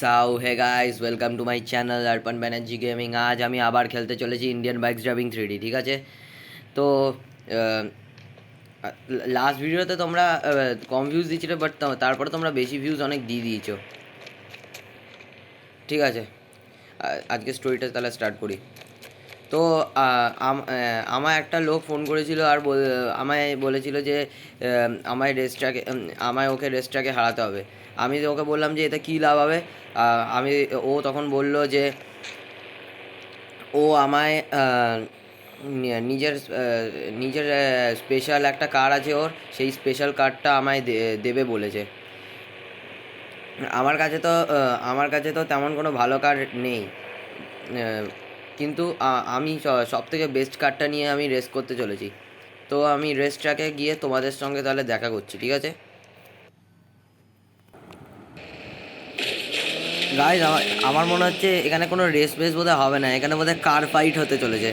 Sau hey guys welcome to my channel Arpan Banerjee gaming আজ আমি আবার খেলতে চলেছি ইন্ডিয়ান বাইকস ড্রাইভিং থ্রি ঠিক আছে? তো লাস্ট ভিডিওতে তোমরা কম ভিউজ দিয়েছিলে বাট তারপরে তোমরা বেশি ভিউজ অনেক দিয়ে দিয়েছ। ঠিক আছে? আজকে স্টোরিটা তাহলে স্টার্ট করি। তো আহ, আম- আহ, আমায় একটা লোক ফোন করেছিল আর আমায় বলেছিল যে আমায় রেসটাকে আমায় ওকে রেসটাকে হারাতে হবে। আমি ওকে বললাম যে এতে কী লাভ হবে? আমি, ও তখন বলল যে ও আমায় নিজের নিজের স্পেশাল একটা কার আছে ওর, সেই স্পেশাল কার্ডটা আমায় দেবে বলেছে। আমার কাছে তো আমার কাছে তো তেমন কোনো ভালো কার নেই। কিন্তু আমি সব থেকে বেস্ট কারটা নিয়ে আমি রেস করতে চলেছি। তো আমি রেস ট্র্যাকে গিয়ে তোমাদের সঙ্গে তাহলে দেখা করছি, ঠিক আছে? গাইজ আমার মনে হচ্ছে এখানে কোনো রেস বেস বোধহয় হবে না। এখানে বোধহয় কার ফাইট হতে চলেছে।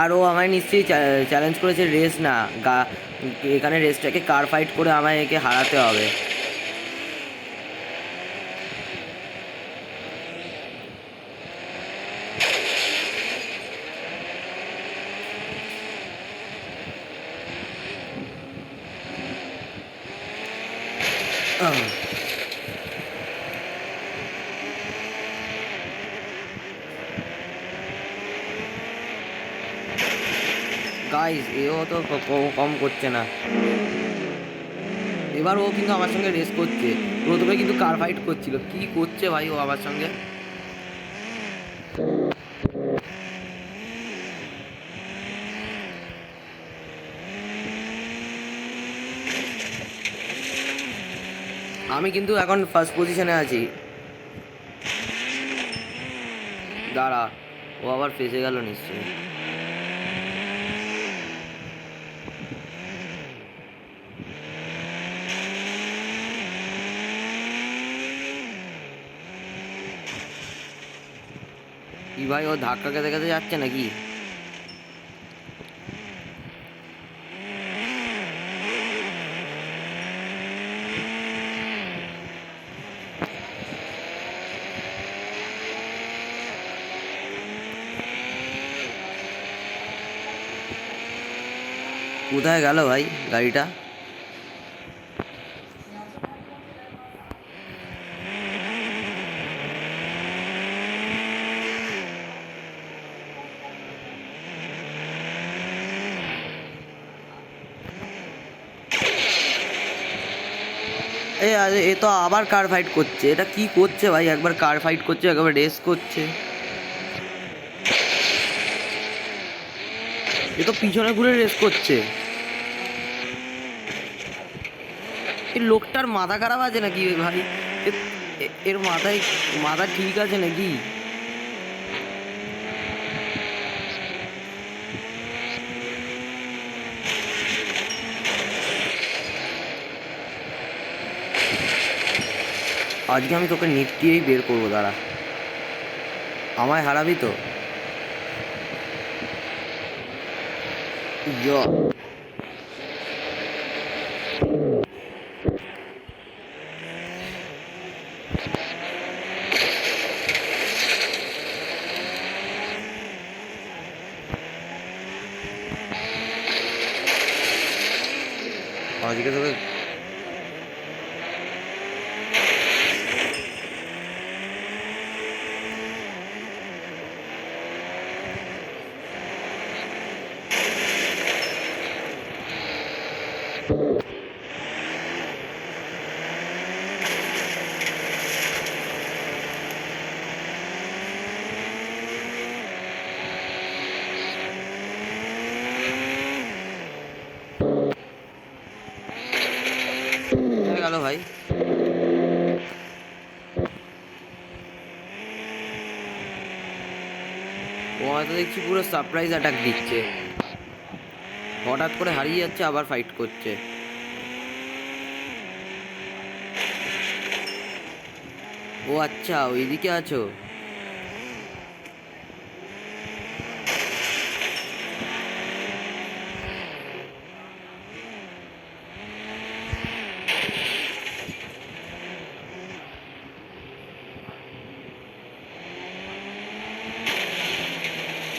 আর ও আমায় নিশ্চয়ই চ্যালেঞ্জ করেছে রেস না। গা এখানে রেসটাকে কার ফাইট করে আমায় একে হারাতে হবে। গাইস এও তো কম করছে না। এবার ও কিন্তু আমার সঙ্গে রেস করছে। প্রথমে কিন্তু কার ফাইট করছিল। কি করছে ভাই ও আমার সঙ্গে? আমি কিন্তু এখন ফার্স্ট পজিশনে আছি। দাঁড়া, ও আবার ফেসে গেল নিশ্চয়ই। কি ভাই ও ধাক্কা খেতে খেতে যাচ্ছে নাকি? কোথায় গেল ভাই গাড়িটা? এ, আরে এ তো আবার কার ফাইট করছে। এটা কি করছে ভাই? একবার কার ফাইট করছে, একবার রেস করছে। এ তো পিছনে ঘুরে রেস করছে। এই লোকটার মাথা খারাপ আছে নাকি ভাই? এর মাথায়, মাথা ঠিক আছে নাকি? আজকে আমি তোকে নিপটিয়েই বের করব দাঁড়া। আমায় হারাবি তো? জ আজকে তোকে হয়ে গেল ভাই ও হয়তো দেখছি পুরো সারপ্রাইজ অ্যাটাক দিচ্ছে। হঠাৎ করে হারিয়ে যাচ্ছে, আবার ফাইট করছে। ও আচ্ছা ওইদিকে আছো?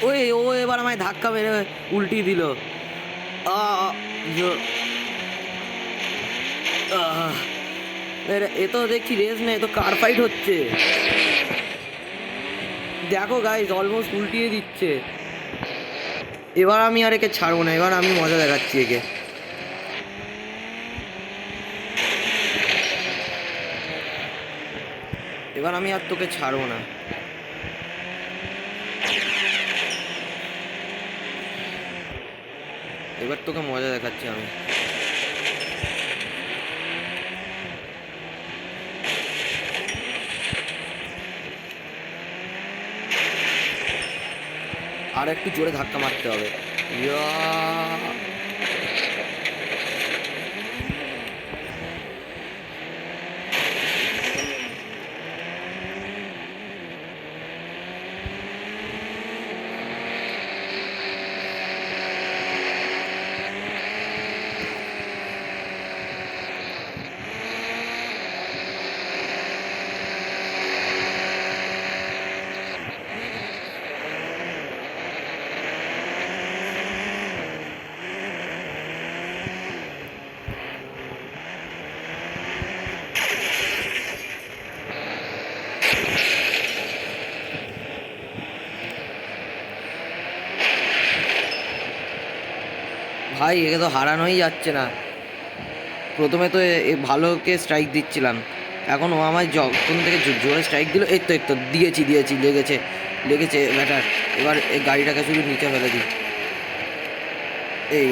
ওই, ও এবার আমায় ধাক্কা মেরে উল্টি দিল। এ তো দেখছি রেস নেই তো কার ফাইট হচ্ছে। দেখো গাইজ অলমোস্ট উল্টিয়ে দিচ্ছে। এবার আমি আর একে ছাড়বো না, এবার আমি মজা দেখাচ্ছি একে। এবার আমি আর তোকে ছাড়বো না। এবার তোকে মজা দেখাচ্ছি আমি। আর একটু জোরে ধাক্কা মারতে হবে। ইয়া। ভাই, একে তো হারানোই যাচ্ছে না। প্রথমে তো ভালোকে স্ট্রাইক দিচ্ছিলাম। এখন ও আমায় যখন থেকে জোরে স্ট্রাইক দিল, এই তো এই তো, দিয়েছি দিয়েছি, লেগেছে লেগেছে ব্যাটার এবার এই গাড়িটাকে শুধু নিচে ফেলে দিই। এই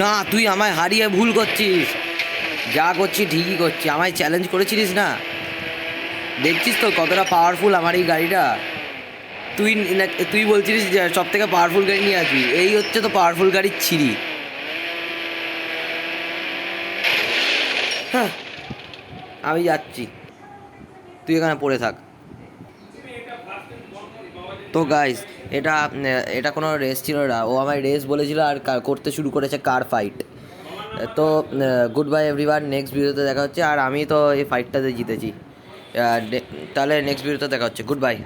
না। তুই আমায় হারিয়ে ভুল করছিস। যা করছি ঠিকই করছি, আমায় চ্যালেঞ্জ করেছিলিস না? দেখছিস তো কতটা পাওয়ারফুল আমার এই গাড়িটা? তুই তুই বলছিলিস যে সব থেকে পাওয়ারফুল গাড়ি নিয়ে আসবি। এই হচ্ছে তো পাওয়ারফুল গাড়ির ছিঁড়ি হ্যাঁ আমি যাচ্ছি। তুই এখানে পড়ে থাক। তো গাইস এটা এটা কোনো রেস ছিল না। ও আমায় রেস বলেছিল আর করতে শুরু করেছে কার ফাইট তো গুড বাই এভরিওয়ান নেক্সট ভিডিওতে দেখা হচ্ছে। আর আমি তো এই ফাইটটাতে জিতেছি। তাহলে নেক্সট ভিডিওতে দেখা হচ্ছে। Good bye